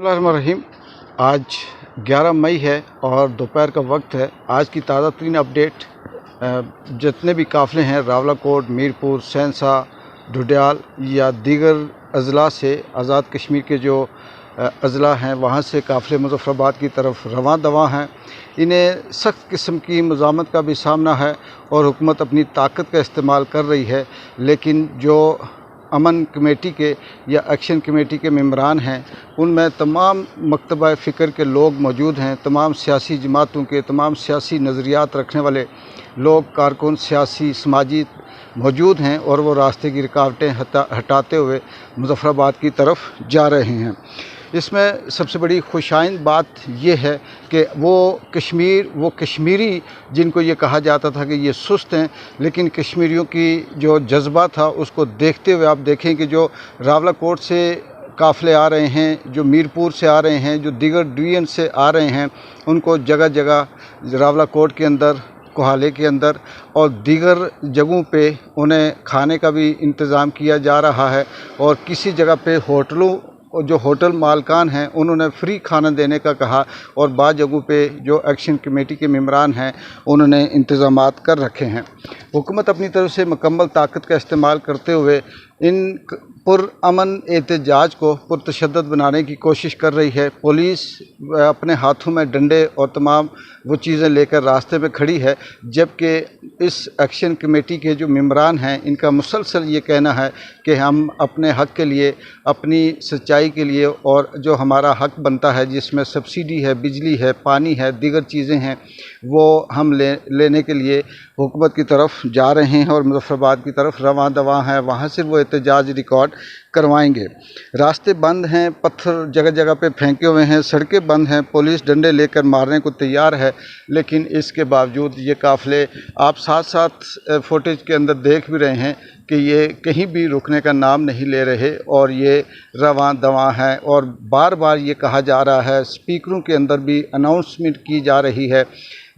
الرحمن الرحیم آج گیارہ مئی ہے اور دوپہر کا وقت ہے آج کی تازہ ترین اپڈیٹ جتنے بھی قافلے ہیں راولہ کوٹ میرپور سینسا ڈھڈیال یا دیگر اضلاع سے آزاد کشمیر کے جو اضلاع ہیں وہاں سے قافلے مظفر آباد کی طرف رواں دواں ہیں انہیں سخت قسم کی مزاحمت کا بھی سامنا ہے اور حکومت اپنی طاقت کا استعمال کر رہی ہے لیکن جو امن کمیٹی کے یا ایکشن کمیٹی کے ممبران ہیں، ان میں تمام مکتبہ فکر کے لوگ موجود ہیں، تمام سیاسی جماعتوں کے، تمام سیاسی نظریات رکھنے والے لوگ، کارکن سیاسی سماجی موجود ہیں اور وہ راستے کی رکاوٹیں ہٹاتے ہوئے مظفر آباد کی طرف جا رہے ہیں۔ اس میں سب سے بڑی خوشائند بات یہ ہے کہ وہ کشمیر، وہ کشمیری جن کو یہ کہا جاتا تھا کہ یہ سست ہیں، لیکن کشمیریوں کی جو جذبہ تھا، اس کو دیکھتے ہوئے آپ دیکھیں کہ جو راولہ کوٹ سے قافلے آ رہے ہیں، جو میرپور سے آ رہے ہیں، جو دیگر ڈویژن سے آ رہے ہیں، ان کو جگہ جگہ راولہ کوٹ کے اندر، کوہالے کے اندر اور دیگر جگہوں پہ انہیں کھانے کا بھی انتظام کیا جا رہا ہے اور کسی جگہ پہ ہوٹلوں جو ہوٹل مالکان ہیں، انہوں نے فری کھانا دینے کا کہا اور بعض جگہوں پہ جو ایکشن کمیٹی کے ممبران ہیں، انہوں نے انتظامات کر رکھے ہیں۔ حکومت اپنی طرف سے مکمل طاقت کا استعمال کرتے ہوئے ان پر امن احتجاج کو پرتشدد بنانے کی کوشش کر رہی ہے۔ پولیس اپنے ہاتھوں میں ڈنڈے اور تمام وہ چیزیں لے کر راستے پہ کھڑی ہے، جبکہ اس ایکشن کمیٹی کے جو ممبران ہیں، ان کا مسلسل یہ کہنا ہے کہ ہم اپنے حق کے لیے، اپنی سچائی کے لیے اور جو ہمارا حق بنتا ہے، جس میں سبسڈی ہے، بجلی ہے، پانی ہے، دیگر چیزیں ہیں، وہ ہم لے، لینے کے لیے حکومت کی طرف جا رہے ہیں اور مظفر آباد کی طرف رواں دواں ہیں۔ وہاں سے وہ احتجاج ریکارڈ کروائیں گے۔ راستے بند ہیں، پتھر جگہ جگہ پہ پھینکے ہوئے ہیں، سڑکیں بند ہیں، پولیس ڈنڈے لے کر مارنے کو تیار ہے، لیکن اس کے باوجود یہ قافلے آپ ساتھ ساتھ فوٹیج کے اندر دیکھ بھی رہے ہیں کہ یہ کہیں بھی رکنے کا نام نہیں لے رہے اور یہ رواں دواں ہیں اور بار بار یہ کہا جا رہا ہے۔ اسپیکروں کے اندر بھی اناؤنسمنٹ کی جا رہی ہے۔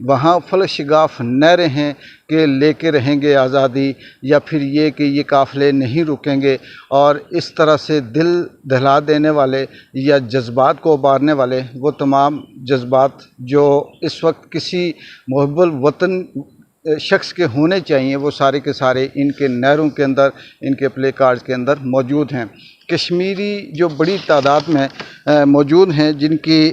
وہاں فل شگاف نہ رہیں کہ لے کے رہیں گے آزادی یا پھر یہ کہ یہ قافلے نہیں رکیں گے اور اس طرح سے دل دہلا دینے والے یا جذبات کو ابارنے والے وہ تمام جذبات جو اس وقت کسی محب الوطن، شخص کے ہونے چاہیے وہ سارے کے سارے ان کے نہروں کے اندر، ان کے پلے کارڈ کے اندر موجود ہیں۔ کشمیری جو بڑی تعداد میں موجود ہیں، جن کی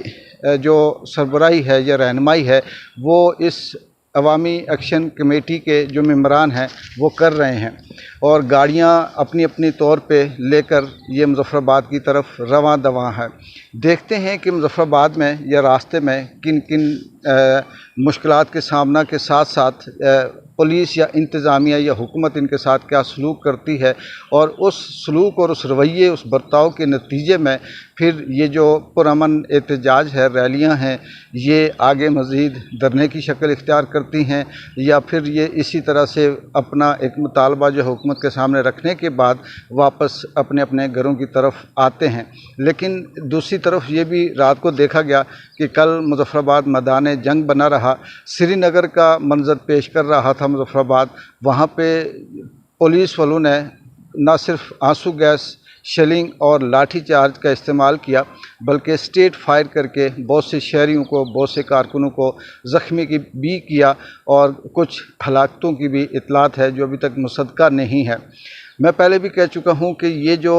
جو سربراہی ہے یا رہنمائی ہے، وہ اس عوامی ایکشن کمیٹی کے جو ممبران ہیں، وہ کر رہے ہیں۔ اور گاڑیاں اپنی اپنی طور پہ لے کر یہ مظفر آباد کی طرف رواں دواں ہے دیکھتے ہیں کہ مظفر آباد میں یا راستے میں کن کن مشکلات کے سامنا کے ساتھ ساتھ پولیس یا انتظامیہ یا حکومت ان کے ساتھ کیا سلوک کرتی ہے اور اس سلوک اور اس رویے، اس برتاؤ کے نتیجے میں پھر یہ جو پرامن احتجاج ہے، ریلیاں ہیں، یہ آگے مزید دھرنے کی شکل اختیار کرتی ہیں یا پھر یہ اسی طرح سے اپنا ایک مطالبہ جو حکومت کے سامنے رکھنے کے بعد واپس اپنے اپنے گھروں کی طرف آتے ہیں۔ لیکن دوسری طرف یہ بھی رات کو دیکھا گیا کہ کل مظفر آباد میدان جنگ بنا رہا، سری نگر کا منظر پیش کر رہا تھا مظفر آباد وہاں پہ پولیس والوں نے نہ صرف آنسو گیس، شیلنگ اور لاٹھی چارج کا استعمال کیا، بلکہ اسٹیٹ فائر کر کے بہت سے شہریوں کو، بہت سے کارکنوں کو زخمی کی بھی کیا اور کچھ ہلاکتوں کی بھی اطلاعات ہے جو ابھی تک مصدقہ نہیں ہے۔ میں پہلے بھی کہہ چکا ہوں کہ یہ جو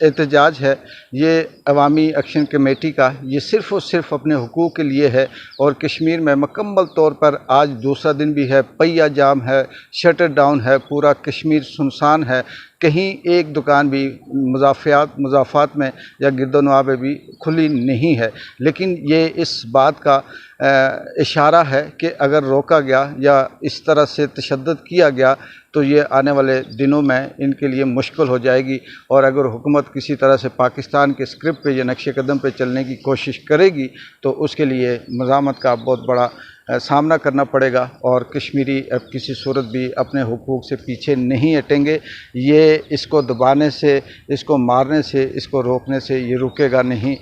احتجاج ہے، یہ عوامی ایکشن کمیٹی کا، یہ صرف اور صرف اپنے حقوق کے لیے ہے اور کشمیر میں مکمل طور پر آج دوسرا دن بھی ہے، پہیا جام ہے، شٹر ڈاؤن ہے، پورا کشمیر سنسان ہے۔ کہیں ایک دکان بھی مضافیات مضافات میں یا گرد و نواح میں بھی کھلی نہیں ہے۔ لیکن یہ اس بات کا اشارہ ہے کہ اگر روکا گیا یا اس طرح سے تشدد کیا گیا تو یہ آنے والے دنوں میں ان کے لیے مشکل ہو جائے گی۔ اور اگر حکومت کسی طرح سے پاکستان کے اسکرپٹ پہ یا نقش قدم پہ چلنے کی کوشش کرے گی تو اس کے لیے مزاحمت کا بہت بڑا سامنا کرنا پڑے گا اور کشمیری اب کسی صورت بھی اپنے حقوق سے پیچھے نہیں ہٹیں گے۔ یہ اس کو دبانے سے، اس کو مارنے سے، اس کو روکنے سے یہ رکے گا نہیں۔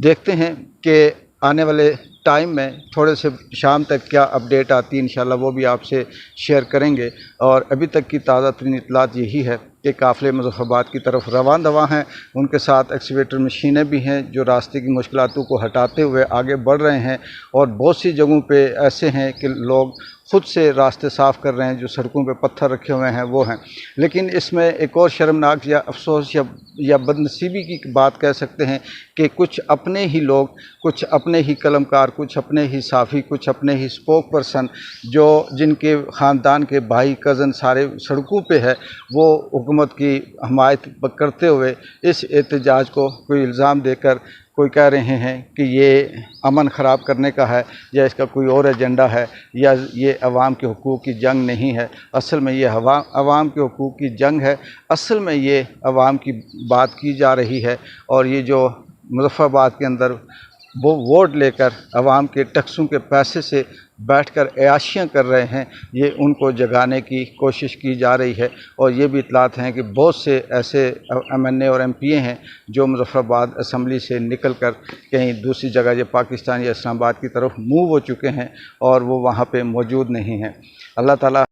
دیکھتے ہیں کہ آنے والے ٹائم میں تھوڑے سے شام تک کیا اپڈیٹ آتی ہے، انشاءاللہ وہ بھی آپ سے شیئر کریں گے۔ اور ابھی تک کی تازہ ترین اطلاعات یہی ہے۔ کے قافلے مظفرآباد کی طرف رواں دواں ہیں۔ ان کے ساتھ ایکسیویٹر مشینیں بھی ہیں جو راستے کی مشکلاتوں کو ہٹاتے ہوئے آگے بڑھ رہے ہیں اور بہت سی جگہوں پہ ایسے ہیں کہ لوگ خود سے راستے صاف کر رہے ہیں، جو سڑکوں پہ پتھر رکھے ہوئے ہیں، وہ ہیں۔ لیکن اس میں ایک اور شرمناک یا افسوس یا یا بد نصیبی کی بات کہہ سکتے ہیں کہ کچھ اپنے ہی لوگ، کچھ اپنے ہی قلم کار کچھ اپنے ہی صافی کچھ اپنے ہی اسپوک پرسن جو، جن کے خاندان کے بھائی، کزن سارے سڑکوں پہ ہے وہ حکومت کی حمایت کرتے ہوئے اس احتجاج کو کوئی الزام دے کر کوئی کہہ رہے ہیں کہ یہ امن خراب کرنے کا ہے یا اس کا کوئی اور ایجنڈا ہے یا یہ عوام کے حقوق کی جنگ نہیں ہے، اصل میں یہ عوام کے حقوق کی جنگ ہے، اصل میں یہ عوام کی بات کی جا رہی ہے اور یہ جو مظفر آباد کے اندر وہ ووٹ لے کر عوام کے ٹیکسوں کے پیسے سے بیٹھ کر عیاشیاں کر رہے ہیں، یہ ان کو جگانے کی کوشش کی جا رہی ہے۔ اور یہ بھی اطلاعات ہیں کہ بہت سے ایسے ایم این اے اور ایم پی اے ہیں جو مظفر آباد اسمبلی سے نکل کر کہیں دوسری جگہ، یہ پاکستان یا اسلام آباد کی طرف منہ ہو چکے ہیں اور وہ وہاں پہ موجود نہیں ہیں۔ اللہ تعالیٰ